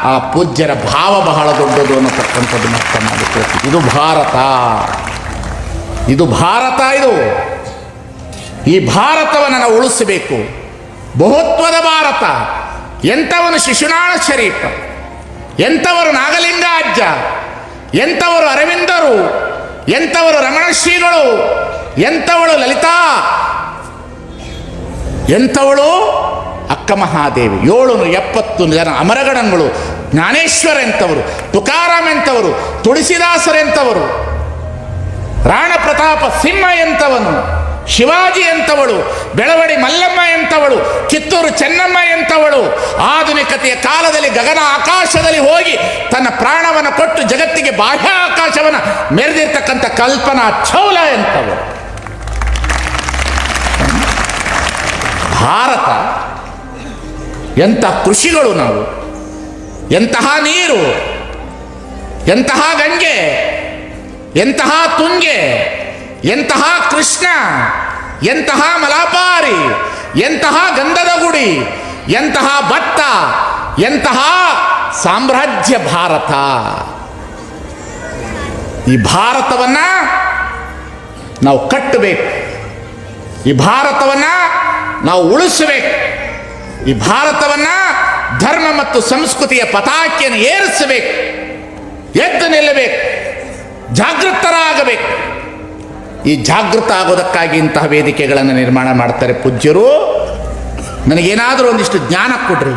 [SPEAKER 1] ಆ ಪೂಜ್ಯರ ಭಾವ ಬಹಳ ದೊಡ್ಡದು ಅನ್ನತಕ್ಕಂಥದ್ದನ್ನು ಅರ್ಥ ಮಾಡಿಕೊಳ್ತೀವಿ ಇದು ಭಾರತ. ಇದು ಭಾರತ ಇದು. ಈ ಭಾರತವನ್ನು ನಾವು ಉಳಿಸಬೇಕು. ಬಹುತ್ವದ ಭಾರತ. ಎಂಥವನು ಶಿಶುನಾಳ ಶರೀಫ್, ಎಂಥವರು ನಾಗಲಿಂಗ ಅಜ್ಜ ಎಂಥವರು ಅರವಿಂದರು, ಎಂಥವರು ರಮಣ ಶ್ರೀಗಳು ಎಂಥವಳು ಲಲಿತಾ ಎಂಥವಳು? ಅಕ್ಕ ಮಹಾದೇವಿ. ಏಳು ಎಪ್ಪತ್ತು ಜನ ಅಮರಗಣಗಳು. ಜ್ಞಾನೇಶ್ವರ ಎಂಥವರು, ತುಕಾರಾಮ್ ಎಂಥವರು ತುಳಸಿದಾಸರೆಂಥವರು ರಾಣ ಪ್ರತಾಪ ಸಿಂಹ ಎಂಥವನು, ಶಿವಾಜಿ ಎಂಥವಳು, ಬೆಳವಡಿ ಮಲ್ಲಮ್ಮ ಎಂಥವಳು, ಕಿತ್ತೂರು ಚೆನ್ನಮ್ಮ ಎಂಥವಳು. ಆಧುನಿಕತೆಯ ಕಾಲದಲ್ಲಿ, ಗಗನ ಆಕಾಶದಲ್ಲಿ ಹೋಗಿ ತನ್ನ ಪ್ರಾಣವನ್ನು ಕೊಟ್ಟು ಜಗತ್ತಿಗೆ ಬಾಹ್ಯ ಆಕಾಶವನ್ನು ಮೆರೆದಿರ್ತಕ್ಕಂಥ ಕಲ್ಪನಾ ಚೌಲ ಎಂಥವಳು. ಭಾರತ ಎಂತಹ ಕೃಷಿಗಳು ನಾವು, ಎಂತಹ ನೀರು, ಎಂತಹ ಗಂಗೆ, ಎಂತಹ ತುಂಗೆ, ಎಂತಹ ಕೃಷ್ಣ, ಎಂತಹ ಮಲಾಪಾರಿ ಎಂತಹ ಗಂಧದ ಗುಡಿ, ಎಂತಹ ಭತ್ತ ಎಂತಹ ಸಾಮ್ರಾಜ್ಯ ಭಾರತ. ಈ ಭಾರತವನ್ನ ನಾವು ಕಟ್ಟಬೇಕು. ಈ ಭಾರತವನ್ನ ನಾವು ಉಳಿಸಬೇಕು ಈ ಭಾರತವನ್ನ ಧರ್ಮ ಮತ್ತು ಸಂಸ್ಕೃತಿಯ ಪತಾಕೆಯನ್ನು ಏರಿಸಬೇಕು ಎದ್ದು ನಿಲ್ಲಬೇಕು ಜಾಗೃತರಾಗಬೇಕು ಈ ಜಾಗೃತ ಆಗೋದಕ್ಕಾಗಿ ಇಂತಹ ವೇದಿಕೆಗಳನ್ನು ನಿರ್ಮಾಣ ಮಾಡ್ತಾರೆ ಪೂಜ್ಯರು. ನನಗೇನಾದರೂ ಒಂದಿಷ್ಟು ಜ್ಞಾನ ಕೊಡ್ರಿ.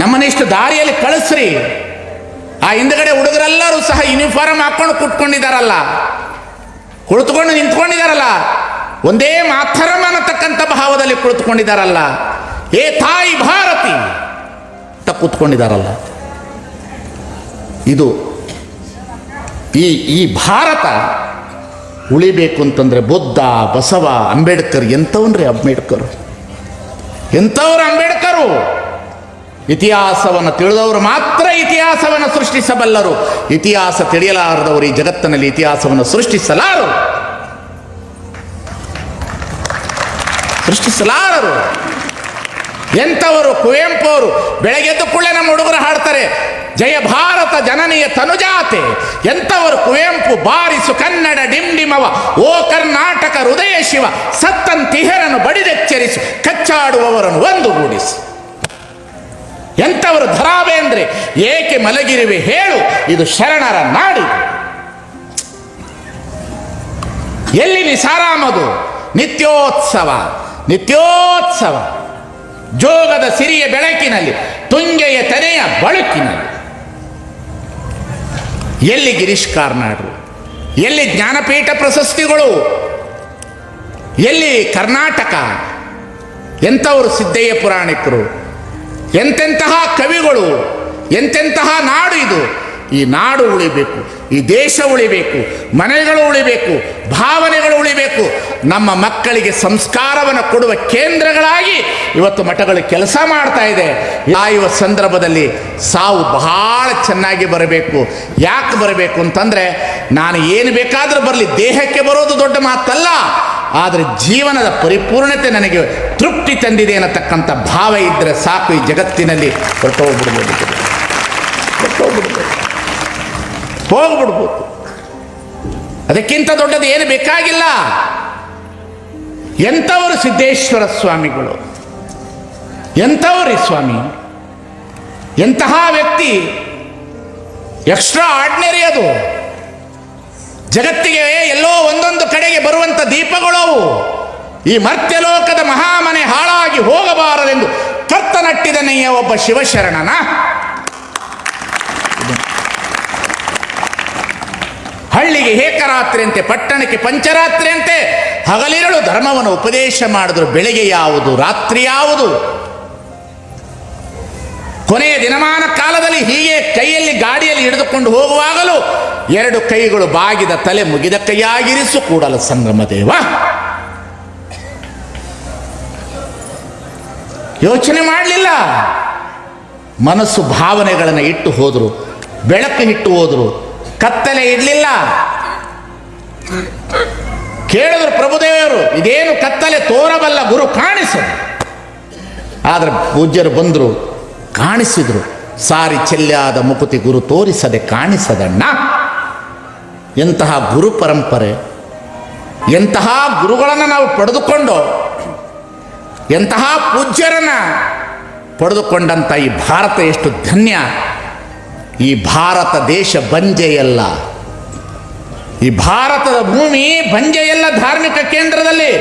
[SPEAKER 1] ನಮ್ಮನ್ನಿಷ್ಟು ದಾರಿಯಲ್ಲಿ ಕಳಿಸ್ರಿ. ಆ ಹಿಂದ್ಗಡೆ ಹುಡುಗರೆಲ್ಲರೂ ಸಹ ಯೂನಿಫಾರ್ಮ್ ಹಾಕೊಂಡು ಕುಟ್ಕೊಂಡಿದ್ದಾರಲ್ಲ ಕುಳಿತುಕೊಂಡು ನಿಂತ್ಕೊಂಡಿದ್ದಾರಲ್ಲ ಒಂದೇ ಮಾಥರಂ ಅನ್ನತಕ್ಕಂಥ ಭಾವದಲ್ಲಿ ಕುಳಿತುಕೊಂಡಿದ್ದಾರಲ್ಲ, ಏ ತಾಯಿ ಭಾರತಿ ಅಂತ ಕೂತ್ಕೊಂಡಿದ್ದಾರಲ್ಲ. ಇದು ಈ ಈ ಭಾರತ ಉಳಿಬೇಕು ಅಂತಂದರೆ ಬುದ್ಧ, ಬಸವ, ಅಂಬೇಡ್ಕರ್, ಎಂಥವನ್ರಿ ಅಂಬೇಡ್ಕರ್? ಎಂಥವ್ರು ಅಂಬೇಡ್ಕರು? ಇತಿಹಾಸವನ್ನು ತಿಳಿದವರು ಮಾತ್ರ ಇತಿಹಾಸವನ್ನು ಸೃಷ್ಟಿಸಬಲ್ಲರು. ಇತಿಹಾಸ ತಿಳಿಯಲಾರದವರು ಈ ಜಗತ್ತಿನಲ್ಲಿ ಇತಿಹಾಸವನ್ನು ಸೃಷ್ಟಿಸಲಾರರು ಸೃಷ್ಟಿಸಲಾರರು. ಎಂಥವರು ಕುವೆಂಪು ಅವರು ಬೆಳಗ್ಗೆದ್ದು ಕೂಡಲೇ ನಮ್ಮ ಹುಡುಗರು ಹಾಡ್ತಾರೆ, ಜಯ ಭಾರತ ಜನನಿಯ ತನುಜಾತೆ. ಎಂಥವರು ಕುವೆಂಪು, ಬಾರಿಸು ಕನ್ನಡ ಡಿಂಡಿಮವ, ಓ ಕರ್ನಾಟಕ ಹೃದಯ ಶಿವ ಸತ್ತಂತಿಹರನ್ನು ಬಡಿದೆಚ್ಚರಿಸು, ಕಚ್ಚಾಡುವವರನ್ನು ಒಂದುಗೂಡಿಸು. ಎಂಥವರು ಧರಾಬೇಂದ್ರೆ ಏಕೆ ಮಲಗಿರುವೆ ಹೇಳು, ಇದು ಶರಣರ ನಾಡು ಎಲ್ಲಿ ನಿಸಾರಾಮದು? ನಿತ್ಯೋತ್ಸವ. ನಿತ್ಯೋತ್ಸವ. ಜೋಗದ ಸಿರಿಯ ಬೆಳಕಿನಲ್ಲಿ, ತುಂಗೆಯ ತನೆಯ ಬಳುಕಿನಲ್ಲಿ. ಎಲ್ಲಿ ಗಿರೀಶ್ ಕಾರ್ನಾಡ್ರು? ಎಲ್ಲಿ ಜ್ಞಾನಪೀಠ ಪ್ರಶಸ್ತಿಗಳು? ಎಲ್ಲಿ ಕರ್ನಾಟಕ? ಎಂಥವರು ಸಿದ್ದಯ್ಯ ಪುರಾಣಿಕರು? ಎಂತೆಂತಹ ಕವಿಗಳು? ಎಂತೆಂತಹ ನಾಡು ಇದು? ಈ ನಾಡು ಉಳಿಬೇಕು, ಈ ದೇಶ ಉಳಿಬೇಕು, ಮನೆಗಳು ಉಳಿಬೇಕು, ಭಾವನೆಗಳು ಉಳಿಬೇಕು. ನಮ್ಮ ಮಕ್ಕಳಿಗೆ ಸಂಸ್ಕಾರವನ್ನು ಕೊಡುವ ಕೇಂದ್ರಗಳಾಗಿ ಇವತ್ತು ಮಠಗಳು ಕೆಲಸ ಮಾಡ್ತಾ ಇದೆ. ಸಾಯುವ ಸಂದರ್ಭದಲ್ಲಿ ಸಾವು ಬಹಳ ಚೆನ್ನಾಗಿ ಬರಬೇಕು. ಯಾಕೆ ಬರಬೇಕು ಅಂತಂದರೆ, ನಾನು ಏನು ಬೇಕಾದರೂ ಬರಲಿ, ದೇಹಕ್ಕೆ ಬರೋದು ದೊಡ್ಡ ಮಾತಲ್ಲ. ಆದರೆ ಜೀವನದ ಪರಿಪೂರ್ಣತೆ ನನಗೆ ತೃಪ್ತಿ ತಂದಿದೆ ಅನ್ನತಕ್ಕಂಥ ಭಾವ ಇದ್ದರೆ ಸಾಕು ಈ ಜಗತ್ತಿನಲ್ಲಿ. ಹೊರಟೋಗ್ಬಿಡ್ಬೋದು ಹೊರಟೋಗ್ಬಿಡ್ಬೋದು ಹೋಗ್ಬಿಡ್ಬೋದು. ಅದಕ್ಕಿಂತ ದೊಡ್ಡದು ಏನು ಬೇಕಾಗಿಲ್ಲ. ಎಂಥವರು ಸಿದ್ದೇಶ್ವರ ಸ್ವಾಮಿಗಳು, ಎಂಥವ್ರಿ ಸ್ವಾಮಿ, ಎಂತಹ ವ್ಯಕ್ತಿ ಎಕ್ಸ್ಟ್ರಾ ಆರ್ಡಿನರಿ ಅದು. ಜಗತ್ತಿಗೆ ಎಲ್ಲೋ ಒಂದೊಂದು ಕಡೆಗೆ ಬರುವಂಥ ದೀಪಗಳು ಅವು. ಈ ಮರ್ತ್ಯಲೋಕದ ಮಹಾಮನೆ ಹಾಳಾಗಿ ಹೋಗಬಾರದೆಂದು ಕರ್ತನಟ್ಟಿದನೆಯ ಒಬ್ಬ ಶಿವಶರಣನ. ಹಳ್ಳಿಗೆ ಏಕರಾತ್ರಿಯಂತೆ ಪಟ್ಟಣಕ್ಕೆ ಪಂಚರಾತ್ರಿಯಂತೆ ಹಗಲಿರಳು ಧರ್ಮವನ್ನು ಉಪದೇಶ ಮಾಡಿದ್ರು, ಬೆಳಿಗ್ಗೆ ಯಾವುದು, ರಾತ್ರಿ ಯಾವುದು? ಕೊನೆಯ ದಿನಮಾನ ಕಾಲದಲ್ಲಿ ಹೀಗೆ ಕೈಯಲ್ಲಿ ಗಾಡಿಯಲ್ಲಿ ಹಿಡಿದುಕೊಂಡು ಹೋಗುವಾಗಲೂ ಎರಡು ಕೈಗಳು ಬಾಗಿದ ತಲೆ ಮುಗಿದ ಕೈಯಾಗಿರಿಸು ಕೂಡಲ ಸಂಗಮ ದೇವ. ಯೋಚನೆ ಮಾಡಲಿಲ್ಲ. ಮನಸ್ಸು ಭಾವನೆಗಳನ್ನು ಇಟ್ಟು ಹೋದರು, ಬೆಳಕು ಇಟ್ಟು ಹೋದರು ಕತ್ತಲೆ ಇರಲಿಲ್ಲ. ಕೇಳಿದ್ರು ಪ್ರಭುದೇವರು, ಇದೇನು ಕತ್ತಲೆ ತೋರಬಲ್ಲ ಗುರು ಕಾಣಿಸು. ಆದರೆ ಪೂಜ್ಯರು ಬಂದರು, ಕಾಣಿಸಿದ್ರು. ಸಾರಿ ಚೆಲ್ಲಾದ ಮುಕುತಿ ಗುರು ತೋರಿಸದೆ ಕಾಣಿಸದಣ್ಣ. ಎಂತಹ ಗುರು ಪರಂಪರೆ, ಎಂತಹ ಗುರುಗಳನ್ನು ನಾವು ಪಡೆದುಕೊಂಡು, ಎಂತಹ ಪೂಜ್ಯರನ್ನ ಪಡೆದುಕೊಂಡಂಥ ಈ ಭಾರತ ಎಷ್ಟು ಧನ್ಯ. ಈ ಭಾರತ ದೇಶ ಬಂಜೆಯಲ್ಲ. ಈ ಭಾರತದ ಭೂಮಿ ಬಂಜೆಯಲ್ಲ ಧಾರ್ಮಿಕ ಕೇಂದ್ರದಲ್ಲಿ.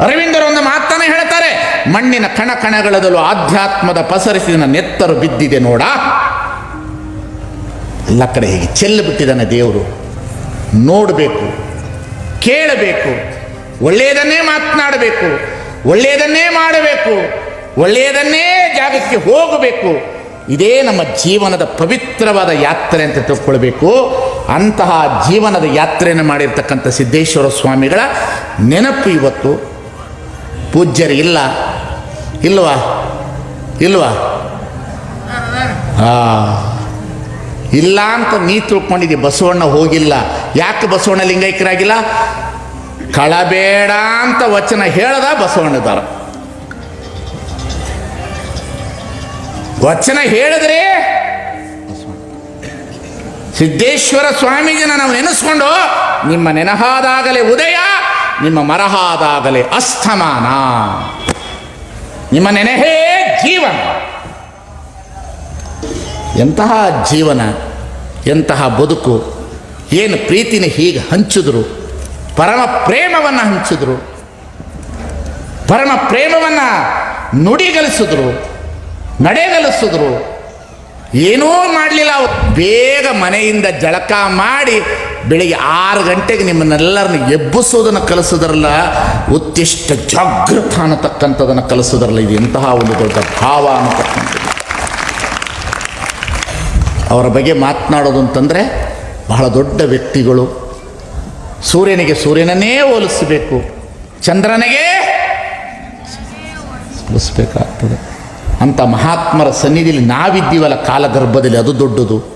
[SPEAKER 1] ಅರವಿಂದರು ಒಂದು ಮಾತನ್ನ ಹೇಳ್ತಾರೆ, ಮಣ್ಣಿನ ಕಣ ಕಣಗಳದಲ್ಲೂ ಆಧ್ಯಾತ್ಮದ ಪಸರಿಸಿದ ನೆತ್ತರು ಬಿದ್ದಿದೆ ನೋಡ. ಎಲ್ಲ ಕಡೆ ಹೀಗೆ ಚೆಲ್ಲು ಬಿಟ್ಟಿದ್ದಾನೆ ದೇವರು. ನೋಡಬೇಕು, ಕೇಳಬೇಕು, ಒಳ್ಳೆಯದನ್ನೇ ಮಾತನಾಡಬೇಕು, ಒಳ್ಳೆಯದನ್ನೇ ಮಾಡಬೇಕು, ಒಳ್ಳೆಯದನ್ನೇ ಜಾಗಕ್ಕೆ ಹೋಗಬೇಕು. ಇದೇ ನಮ್ಮ ಜೀವನದ ಪವಿತ್ರವಾದ ಯಾತ್ರೆ ಅಂತ ತಿಳ್ಕೊಳ್ಬೇಕು. ಅಂತಹ ಜೀವನದ ಯಾತ್ರೆಯನ್ನು ಮಾಡಿರ್ತಕ್ಕಂಥ ಸಿದ್ದೇಶ್ವರ ಸ್ವಾಮಿಗಳ ನೆನಪು ಇವತ್ತು. ಪೂಜ್ಯರು, ಇಲ್ಲ. ಇಲ್ವಾ? ಇಲ್ವಾ? ಇಲ್ಲ ಅಂತ ನೀ ತಿಳ್ಕೊಂಡಿದ್ದೀವಿ ಬಸವಣ್ಣ ಹೋಗಿಲ್ಲ. ಯಾಕೆ ಬಸವಣ್ಣ ಲಿಂಗೈಕ್ಯರಾಗಿಲ್ಲ ಕಳಬೇಡ ಅಂತ ವಚನ ಹೇಳದ ಬಸವಣ್ಣದಾರ ವಚನ ಹೇಳಿದ್ರೆ ಸಿದ್ದೇಶ್ವರ ಸ್ವಾಮೀಜಿನ ನಾವು ನೆನೆಸ್ಕೊಂಡು ನಿಮ್ಮ ನೆನಹಾದಾಗಲೇ ಉದಯ, ನಿಮ್ಮ ಮರಹಾದಾಗಲೇ ಅಸ್ತಮಾನ. ನಿಮ್ಮ ನೆನೆಹೇ ಜೀವನ. ಎಂತಹ ಜೀವನ, ಎಂತಹ ಬದುಕು, ಏನು ಪ್ರೀತಿನ ಹೀಗೆ ಹಂಚಿದ್ರು, ಪರಮ ಪ್ರೇಮವನ್ನು ಹಂಚಿದ್ರು, ಪರಮ ಪ್ರೇಮವನ್ನು ನುಡಿಗಲಿಸಿದ್ರು ನಡೆಗಲಿಸಿದ್ರು. ಏನೂ ಮಾಡಲಿಲ್ಲ. ಅವ್ರು ಬೇಗ ಮನೆಯಿಂದ ಜಳಕ ಮಾಡಿ ಬೆಳಿಗ್ಗೆ ಆರು ಗಂಟೆಗೆ ನಿಮ್ಮನ್ನೆಲ್ಲರನ್ನು ಎಬ್ಬಿಸೋದನ್ನು ಕಲಿಸೋದ್ರಲ್ಲ ಉತ್ತಿಷ್ಟ ಜಾಗೃತ ಅನ್ನತಕ್ಕಂಥದ್ದನ್ನು ಕಲಿಸೋದ್ರಲ್ಲ ಇದು ಎಂತಹ ಒಂದು ದೊಡ್ಡ ಭಾವ ಅನ್ನತಕ್ಕಂಥದ್ದು. ಅವರ ಬಗ್ಗೆ ಮಾತನಾಡೋದು ಅಂತಂದರೆ ಬಹಳ ದೊಡ್ಡ ವ್ಯಕ್ತಿಗಳು. ಸೂರ್ಯನಿಗೆ ಸೂರ್ಯನನ್ನೇ ಹೋಲಿಸಬೇಕು ಚಂದ್ರನಿಗೆ ಹೋಲಿಸ್ಬೇಕಾಗ್ತದೆ. ಅಂಥ ಮಹಾತ್ಮರ ಸನ್ನಿಧಿಯಲ್ಲಿ ನಾವಿದ್ದೀವಲ್ಲ ಕಾಲಗರ್ಭದಲ್ಲಿ ಅದು ದೊಡ್ಡದು.